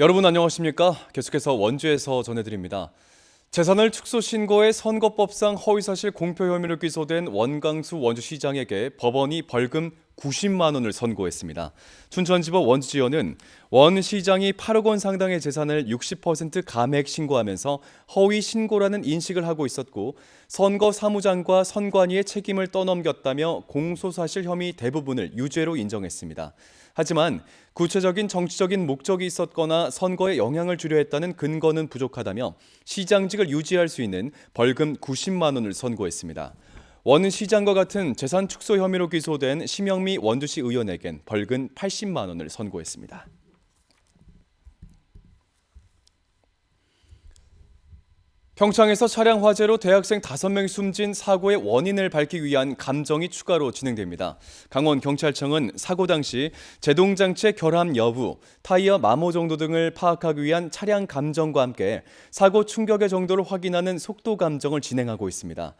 여러분 안녕하십니까? 계속해서 원주에서 전해드립니다. 재산을 축소 신고해 선거법상 허위사실 공표 혐의로 기소된 원강수 원주시장에게 법원이 벌금 90만 원을 선고했습니다. 춘천지법 원주지원은 원 시장이 8억 원 상당의 재산을 60% 감액 신고하면서 허위 신고라는 인식을 하고 있었고 선거 사무장과 선관위의 책임을 떠넘겼다며 공소사실 혐의 대부분을 유죄로 인정했습니다. 하지만 구체적인 정치적인 목적이 있었거나 선거에 영향을 주려 했다는 근거는 부족하다며 시장직을 유지할 수 있는 벌금 90만 원을 선고했습니다. 원 시장과 같은 재산 축소 혐의로 기소된 심영미 원주시 의원에겐 벌금 80만 원을 선고했습니다. 평창에서 차량 화재로 대학생 5명이 숨진 사고의 원인을 밝히기 위한 감정이 추가로 진행됩니다. 강원 경찰청은 사고 당시 제동 장치의 결함 여부, 타이어 마모 정도 등을 파악하기 위한 차량 감정과 함께 사고 충격의 정도를 확인하는 속도 감정을 진행하고 있습니다.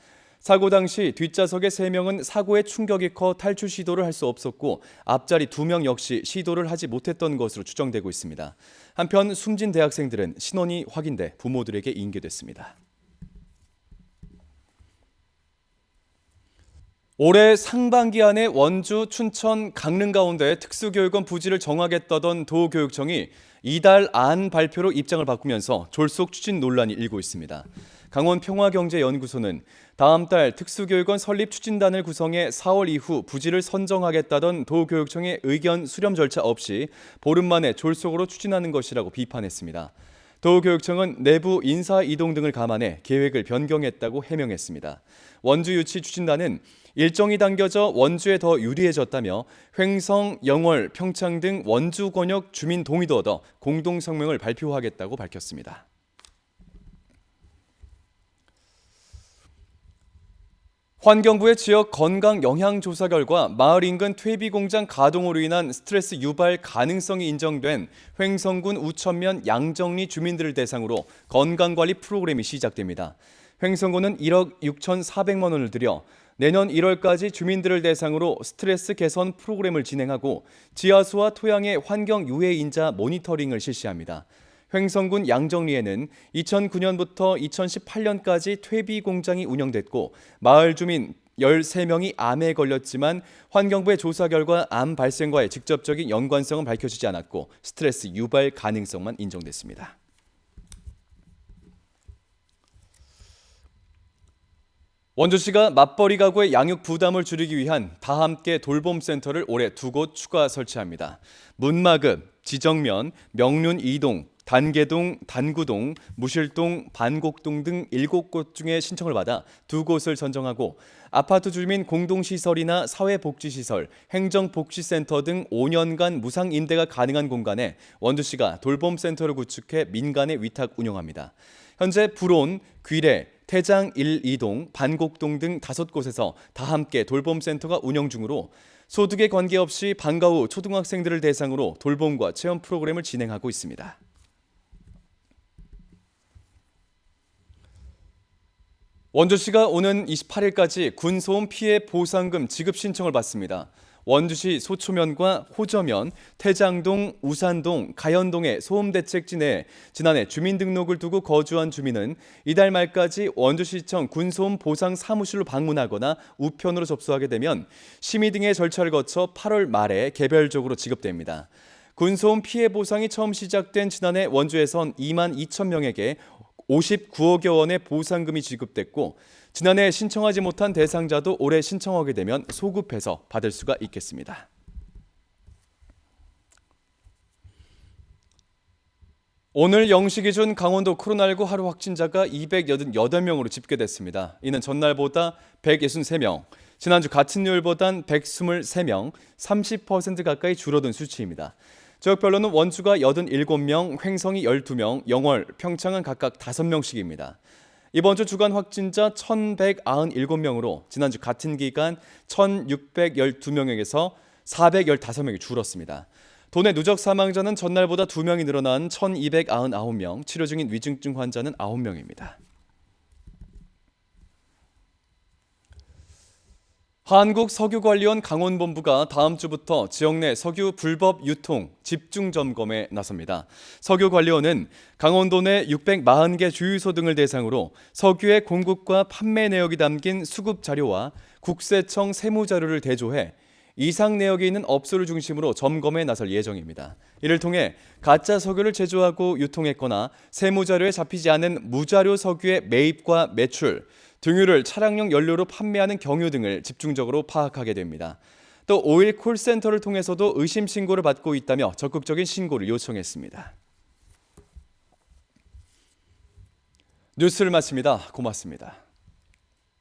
사고 당시 뒷좌석의 3명은 사고의 충격이 커 탈출 시도를 할 수 없었고 앞자리 2명 역시 시도를 하지 못했던 것으로 추정되고 있습니다. 한편 숨진 대학생들은 신원이 확인돼 부모들에게 인계됐습니다. 올해 상반기 안에 원주, 춘천, 강릉 가운데 특수교육원 부지를 정하겠다던 도교육청이 이달 안 발표로 입장을 바꾸면서 졸속 추진 논란이 일고 있습니다. 강원 평화경제연구소는 다음 달 특수교육원 설립 추진단을 구성해 4월 이후 부지를 선정하겠다던 도교육청의 의견 수렴 절차 없이 보름 만에 졸속으로 추진하는 것이라고 비판했습니다. 도교육청은 내부 인사 이동 등을 감안해 계획을 변경했다고 해명했습니다. 원주 유치 추진단은 일정이 당겨져 원주에 더 유리해졌다며 횡성, 영월, 평창 등 원주 권역 주민 동의도 얻어 공동 성명을 발표하겠다고 밝혔습니다. 환경부의 지역 건강 영향 조사 결과 마을 인근 퇴비 공장 가동으로 인한 스트레스 유발 가능성이 인정된 횡성군 우천면 양정리 주민들을 대상으로 건강 관리 프로그램이 시작됩니다. 횡성군은 1억 6,400만 원을 들여 내년 1월까지 주민들을 대상으로 스트레스 개선 프로그램을 진행하고 지하수와 토양의 환경 유해 인자 모니터링을 실시합니다. 횡성군 양정리에는 2009년부터 2018년까지 퇴비 공장이 운영됐고 마을 주민 13명이 암에 걸렸지만 환경부의 조사 결과 암 발생과의 직접적인 연관성은 밝혀지지 않았고 스트레스 유발 가능성만 인정됐습니다. 원주시가 맞벌이 가구의 양육 부담을 줄이기 위한 다함께 돌봄 센터를 올해 두 곳 추가 설치합니다. 문마급, 지정면, 명륜 2동, 단계동, 단구동, 무실동, 반곡동 등 7곳 중에 신청을 받아 두 곳을 선정하고 아파트 주민 공동시설이나 사회복지시설, 행정복지센터 등 5년간 무상 임대가 가능한 공간에 원주시가 돌봄센터를 구축해 민간에 위탁 운영합니다. 현재 불온, 귀래, 태장 1, 2동, 반곡동 등 다섯 곳에서 다 함께 돌봄센터가 운영 중으로 소득에 관계없이 방과 후 초등학생들을 대상으로 돌봄과 체험 프로그램을 진행하고 있습니다. 원주시가 오는 28일까지 군소음 피해 보상금 지급 신청을 받습니다. 원주시 소초면과 호저면, 태장동, 우산동, 가연동의 소음대책지 내 지난해 주민등록을 두고 거주한 주민은 이달 말까지 원주시청 군소음 보상 사무실로 방문하거나 우편으로 접수하게 되면 심의 등의 절차를 거쳐 8월 말에 개별적으로 지급됩니다. 군소음 피해 보상이 처음 시작된 지난해 원주에선 2만 2천 명에게 59억여 원의 보상금이 지급됐고 지난해 신청하지 못한 대상자도 올해 신청하게 되면 소급해서 받을 수가 있겠습니다. 오늘 0시 기준 강원도 코로나19 하루 확진자가 288명으로 집계됐습니다. 이는 전날보다 163명, 지난주 같은 요일보단 123명, 30% 가까이 줄어든 수치입니다. 지역별로는 원주가 87명, 횡성이 12명, 영월, 평창은 각각 5명씩입니다. 이번 주 주간 확진자 1,197명으로 지난주 같은 기간 1,612명에게서 415명이 줄었습니다. 도내 누적 사망자는 전날보다 2명이 늘어난 1,299명, 치료 중인 위중증 환자는 9명입니다. 한국석유관리원 강원본부가 다음 주부터 지역 내 석유 불법 유통 집중 점검에 나섭니다. 석유관리원은 강원도 내 640개 주유소 등을 대상으로 석유의 공급과 판매 내역이 담긴 수급 자료와 국세청 세무 자료를 대조해 이상 내역이 있는 업소를 중심으로 점검에 나설 예정입니다. 이를 통해 가짜 석유를 제조하고 유통했거나 세무 자료에 잡히지 않은 무자료 석유의 매입과 매출, 등유를 차량용 연료로 판매하는 경유 등을 집중적으로 파악하게 됩니다. 또 오일 콜센터를 통해서도 의심 신고를 받고 있다며 적극적인 신고를 요청했습니다. 뉴스를 마칩니다. 고맙습니다.